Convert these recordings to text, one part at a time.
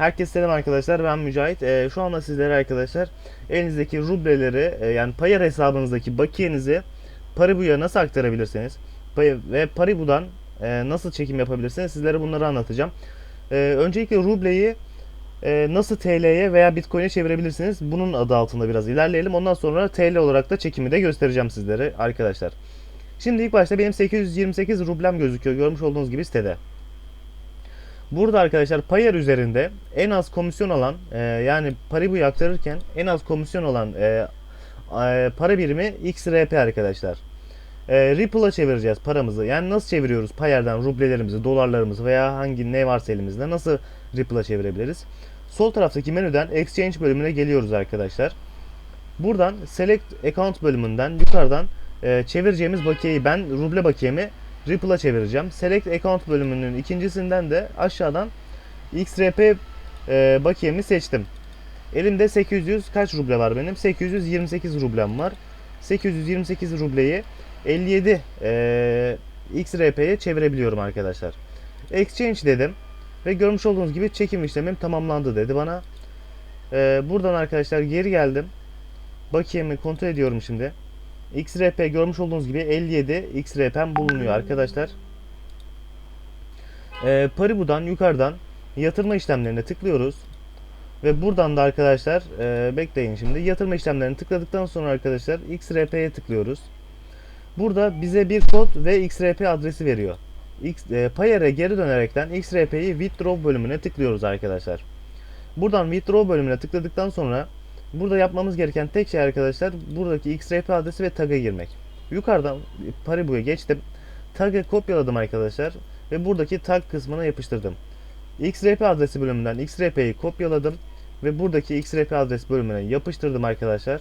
Herkese selam arkadaşlar ben Mücahit. Ee, şu anda sizlere arkadaşlar elinizdeki rubleleri e, yani Payer hesabınızdaki bakiyenizi Paribu'ya nasıl aktarabilirsiniz Pay- ve Paribu'dan e, nasıl çekim yapabilirsiniz sizlere bunları anlatacağım. Ee, öncelikle rubleyi e, nasıl TL'ye veya Bitcoin'e çevirebilirsiniz bunun adı altında biraz ilerleyelim. Ondan sonra TL olarak da çekimi de göstereceğim sizlere arkadaşlar. Şimdi ilk başta benim 828 rublem gözüküyor görmüş olduğunuz gibi sitede. Burada arkadaşlar Payer üzerinde en az komisyon alan e, yani Paribu'yu aktarırken en az komisyon alan e, e, para birimi XRP arkadaşlar. E, Ripple'a çevireceğiz paramızı. Yani nasıl çeviriyoruz Payer'den rublelerimizi, dolarlarımızı veya hangi ne varsa elimizde nasıl Ripple'a çevirebiliriz? Sol taraftaki menüden Exchange bölümüne geliyoruz arkadaşlar. Buradan Select Account bölümünden yukarıdan e, çevireceğimiz bakiyeyi ben ruble bakiyemi Ripple'a çevireceğim. Select Account bölümünün ikincisinden de aşağıdan XRP e, bakiyemi seçtim. Elimde 800 kaç ruble var benim? 828 rublem var. 828 rubleyi 57 e, XRP'ye çevirebiliyorum arkadaşlar. Exchange dedim ve görmüş olduğunuz gibi çekim işlemim tamamlandı dedi bana. E, buradan arkadaşlar geri geldim. Bakiyemi kontrol ediyorum şimdi. XRP görmüş olduğunuz gibi 57 XRP'm bulunuyor arkadaşlar. Ee, Paribu'dan yukarıdan yatırma işlemlerine tıklıyoruz. Ve buradan da arkadaşlar e, bekleyin şimdi yatırma işlemlerini tıkladıktan sonra arkadaşlar XRP'ye tıklıyoruz. Burada bize bir kod ve XRP adresi veriyor. X, e, Payer'e geri dönerekten XRP'yi withdraw bölümüne tıklıyoruz arkadaşlar. Buradan withdraw bölümüne tıkladıktan sonra Burada yapmamız gereken tek şey arkadaşlar buradaki XRP adresi ve tag'a girmek. Yukarıdan Paribu'ya geçtim. Tag'ı kopyaladım arkadaşlar ve buradaki tag kısmına yapıştırdım. XRP adresi bölümünden XRP'yi kopyaladım ve buradaki XRP adres bölümüne yapıştırdım arkadaşlar.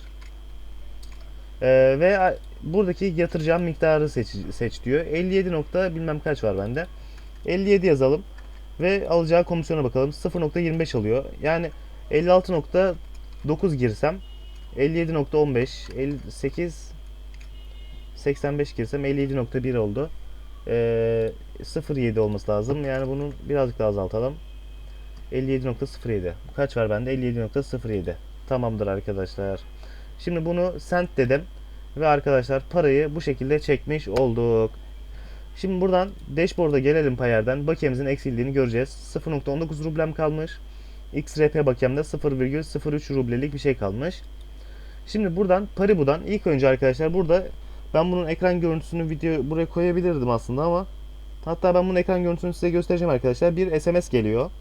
Ee, ve buradaki yatıracağım miktarı seç, seç diyor. 57 nokta bilmem kaç var bende. 57 yazalım ve alacağı komisyona bakalım. 0.25 alıyor. Yani 56.9 girsem 57.15 58 85 girsem 57.1 oldu. Ee, 0.7 olması lazım. Yani bunu birazcık daha azaltalım. 57.07. Kaç var bende? 57.07. Tamamdır arkadaşlar. Şimdi bunu sent dedim. Ve arkadaşlar parayı bu şekilde çekmiş olduk. Şimdi buradan dashboard'a gelelim payerden. Bakiyemizin eksildiğini göreceğiz. 0.19 rublem kalmış. XRP bakiyemde 0,03 rublelik bir şey kalmış. Şimdi buradan Paribu'dan ilk önce arkadaşlar burada ben bunun ekran görüntüsünü video buraya koyabilirdim aslında ama hatta ben bunun ekran görüntüsünü size göstereceğim arkadaşlar. Bir SMS geliyor.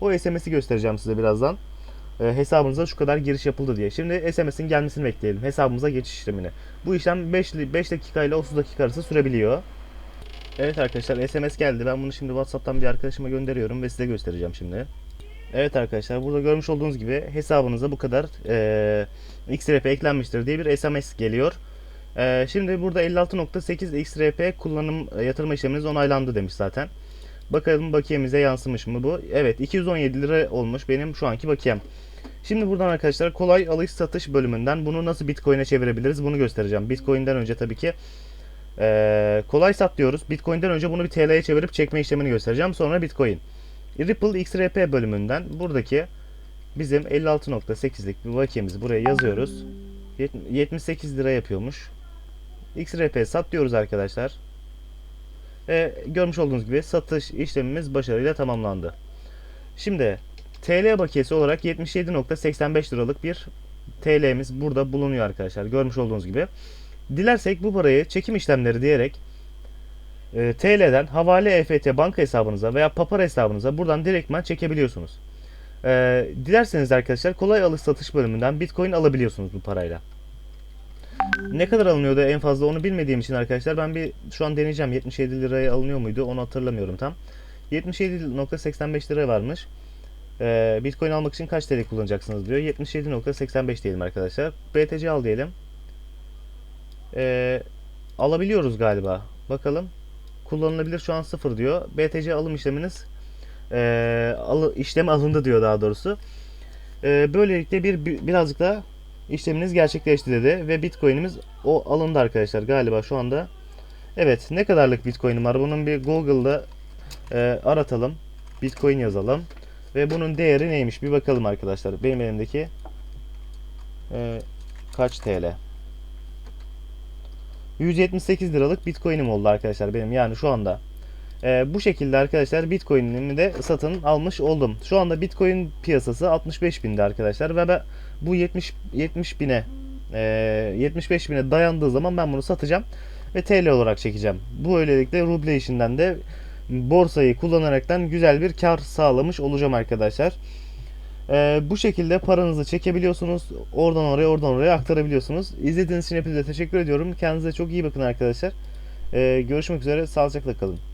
O SMS'i göstereceğim size birazdan. Ee, hesabınıza şu kadar giriş yapıldı diye. Şimdi SMS'in gelmesini bekleyelim. Hesabımıza geçiş işlemini. Bu işlem 5, 5 dakika ile 30 dakika arası sürebiliyor. Evet arkadaşlar SMS geldi. Ben bunu şimdi WhatsApp'tan bir arkadaşıma gönderiyorum ve size göstereceğim şimdi. Evet arkadaşlar burada görmüş olduğunuz gibi hesabınıza bu kadar e, XRP eklenmiştir diye bir SMS geliyor. E, şimdi burada 56.8 XRP kullanım e, yatırma işleminiz onaylandı demiş zaten. Bakalım bakiyemize yansımış mı bu? Evet 217 lira olmuş benim şu anki bakiyem. Şimdi buradan arkadaşlar kolay alış satış bölümünden bunu nasıl Bitcoin'e çevirebiliriz bunu göstereceğim. Bitcoin'den önce tabii ki e, kolay sat diyoruz. Bitcoin'den önce bunu bir TL'ye çevirip çekme işlemini göstereceğim. Sonra Bitcoin. Ripple XRP bölümünden buradaki bizim 56.8'lik bir bakiyemizi buraya yazıyoruz. Yet- 78 lira yapıyormuş. XRP sat diyoruz arkadaşlar. Ve görmüş olduğunuz gibi satış işlemimiz başarıyla tamamlandı. Şimdi TL bakiyesi olarak 77.85 liralık bir TL'miz burada bulunuyor arkadaşlar. Görmüş olduğunuz gibi. Dilersek bu parayı çekim işlemleri diyerek e, TL'den havale EFT banka hesabınıza veya papar hesabınıza buradan direktman çekebiliyorsunuz. E, dilerseniz arkadaşlar kolay alış satış bölümünden Bitcoin alabiliyorsunuz bu parayla. Ne kadar alınıyordu en fazla onu bilmediğim için arkadaşlar ben bir şu an deneyeceğim 77 liraya alınıyor muydu onu hatırlamıyorum tam. 77.85 lira varmış. E, Bitcoin almak için kaç TL kullanacaksınız diyor. 77.85 diyelim arkadaşlar. BTC al diyelim. E, alabiliyoruz galiba. Bakalım kullanılabilir şu an sıfır diyor. BTC alım işleminiz e, alı, işlem alındı diyor daha doğrusu. E, böylelikle bir, bir birazcık daha işleminiz gerçekleşti dedi ve Bitcoin'imiz o alındı arkadaşlar galiba şu anda. Evet ne kadarlık Bitcoin'im var bunun bir Google'da e, aratalım. Bitcoin yazalım. Ve bunun değeri neymiş bir bakalım arkadaşlar. Benim elimdeki e, kaç TL? 178 liralık Bitcoin'im oldu arkadaşlar benim. Yani şu anda e, bu şekilde arkadaşlar Bitcoin'imi de satın almış oldum. Şu anda Bitcoin piyasası 65 binde arkadaşlar ve ben bu 70 70 bine e, 75 bine dayandığı zaman ben bunu satacağım ve TL olarak çekeceğim. Bu öylelikle ruble işinden de borsayı kullanaraktan güzel bir kar sağlamış olacağım arkadaşlar. Ee, bu şekilde paranızı çekebiliyorsunuz. Oradan oraya oradan oraya aktarabiliyorsunuz. İzlediğiniz için hepinize teşekkür ediyorum. Kendinize çok iyi bakın arkadaşlar. Ee, görüşmek üzere. Sağlıcakla kalın.